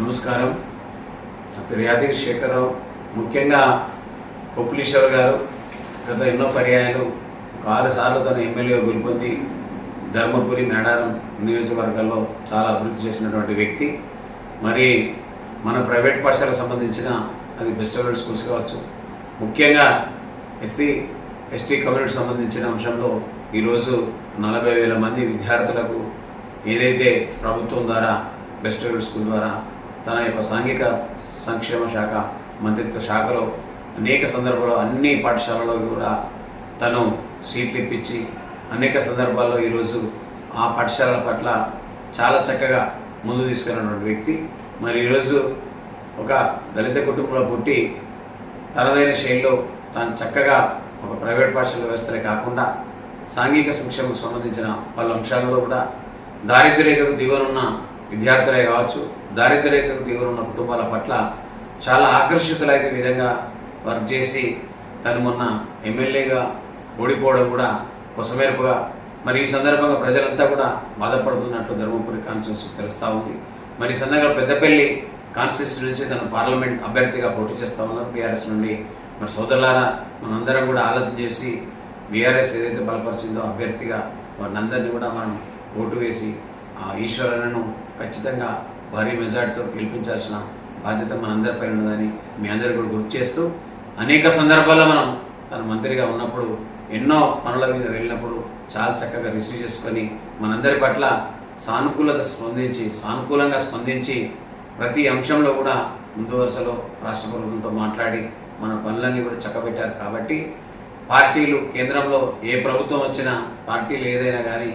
నమస్కారం. నా పేరు యాదగిరి శేఖరరావు. ముఖ్యంగా కొప్పులీశ్వర్ గారు గత ఎన్నో పర్యాయాలు ఒక ఆరు సార్లు తన ఎమ్మెల్యే గెలుపొంది ధర్మపురి మేడారం నియోజకవర్గాల్లో చాలా అభివృద్ధి చేసినటువంటి వ్యక్తి. మరి మన ప్రైవేట్ పాఠశాలకు సంబంధించిన అది బెస్ట్ అవైలబుల్ స్కూల్స్ కావచ్చు. ముఖ్యంగా ఎస్సీ ఎస్టీ కమ్యూనిటీ సంబంధించిన అంశంలో ఈరోజు నలభై వేల మంది విద్యార్థులకు ఏదైతే ప్రభుత్వం ద్వారా బెస్ట్ అవైలబుల్ స్కూల్ ద్వారా తన యొక్క సాంఘిక సంక్షేమ శాఖ మంత్రిత్వ శాఖలో అనేక సందర్భాల్లో అన్ని పాఠశాలలో కూడా తను సీట్లు ఇప్పించి అనేక సందర్భాల్లో ఈరోజు ఆ పాఠశాలల పట్ల చాలా చక్కగా ముందు తీసుకెళ్ళినటువంటి వ్యక్తి. మరి ఈరోజు ఒక దళిత కుటుంబంలో పుట్టి తనదైన శైలిలో తాను చక్కగా ఒక ప్రైవేట్ పాఠశాల వ్యవస్థలే కాకుండా సాంఘిక సంక్షేమకు సంబంధించిన పలు అంశాలలో కూడా దారిద్ర్యకు దిగువనున్న విద్యార్థులే కావచ్చు దారిద్ర్యరేఖకు ఉన్న కుటుంబాల పట్ల చాలా ఆకర్షితులైన విధంగా వర్క్ చేసి తను మొన్న ఎమ్మెల్యేగా ఓడిపోవడం కూడా కొసమేరపుగా. మరి ఈ సందర్భంగా ప్రజలంతా కూడా బాధపడుతున్నట్టు ధర్మపురి కాన్స్టిట్యూన్సీ తెలుస్తూ ఉంది. మరి ఈ సందర్భంగా పెద్దపల్లి కాన్స్టిట్యూన్సీ నుంచి తను పార్లమెంట్ అభ్యర్థిగా పోటీ చేస్తా ఉన్నారు బీఆర్ఎస్ నుండి. మరి సోదరులారా మనందరం కూడా ఆలోచన చేసి బీఆర్ఎస్ ఏదైతే బలపరిచిందో అభ్యర్థిగా వారిని అందరినీ కూడా మనం ఓటు వేసి ఆ ఈశ్వరన్నను ఖచ్చితంగా భారీ మెజార్టీతో గెలిపించాల్సిన బాధ్యత మనందరిపైన ఉన్నదని మీ అందరికీ కూడా గుర్తు చేస్తూ అనేక సందర్భాల్లో మనం తన మంత్రిగా ఉన్నప్పుడు ఎన్నో పనుల మీద వెళ్ళినప్పుడు చాలా చక్కగా రిసీవ్ చేసుకొని మనందరి పట్ల సానుకూలత స్పందించి సానుకూలంగా స్పందించి ప్రతి అంశంలో కూడా ముందు వరుసలో రాష్ట్ర ప్రభుత్వంతో మాట్లాడి మన పనులన్నీ కూడా చక్కబెట్టారు కాబట్టి పార్టీలు కేంద్రంలో ఏ ప్రభుత్వం వచ్చినా పార్టీలు ఏదైనా కానీ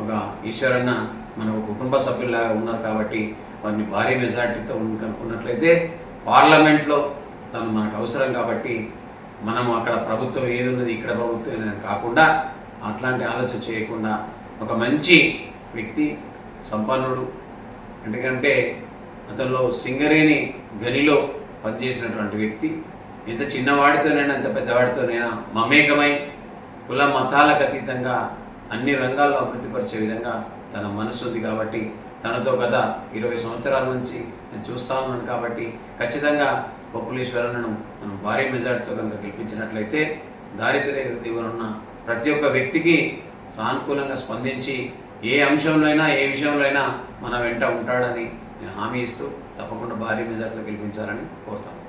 ఒక ఈశ్వరన్న మన కుటుంబ సభ్యుల్లాగా ఉన్నారు కాబట్టి వారిని భారీ మెజార్టీతో ఉన్నట్లయితే పార్లమెంట్లో తను మనకు అవసరం కాబట్టి మనం అక్కడ ప్రభుత్వం ఏది ఉన్నది ఇక్కడ ప్రభుత్వం ఏదని కాకుండా అట్లాంటి ఆలోచన చేయకుండా ఒక మంచి వ్యక్తి సంపన్నుడు ఎందుకంటే అతనిలో సింగరేణి గనిలో పనిచేసినటువంటి వ్యక్తి. ఎంత చిన్నవాడితోనైనా ఎంత పెద్దవాడితోనైనా మమేకమై కుల మతాలకు అతీతంగా అన్ని రంగాల్లో అభివృద్ధిపరిచే విధంగా తన మనసు ఉంది కాబట్టి తనతో గత ఇరవై సంవత్సరాల నుంచి నేను చూస్తా ఉన్నాను కాబట్టి ఖచ్చితంగా కొప్పులీశ్వరను మనం భారీ మెజార్టీతో కనుక గెలిపించినట్లయితే దారిద్ర్య ఉన్న ప్రతి ఒక్క వ్యక్తికి సానుకూలంగా స్పందించి ఏ అంశంలో అయినా ఏ విషయంలో అయినా మన వెంట ఉంటాడని నేను హామీ ఇస్తూ తప్పకుండా భారీ మెజార్టీతో గెలిపించాలని కోరుతాను.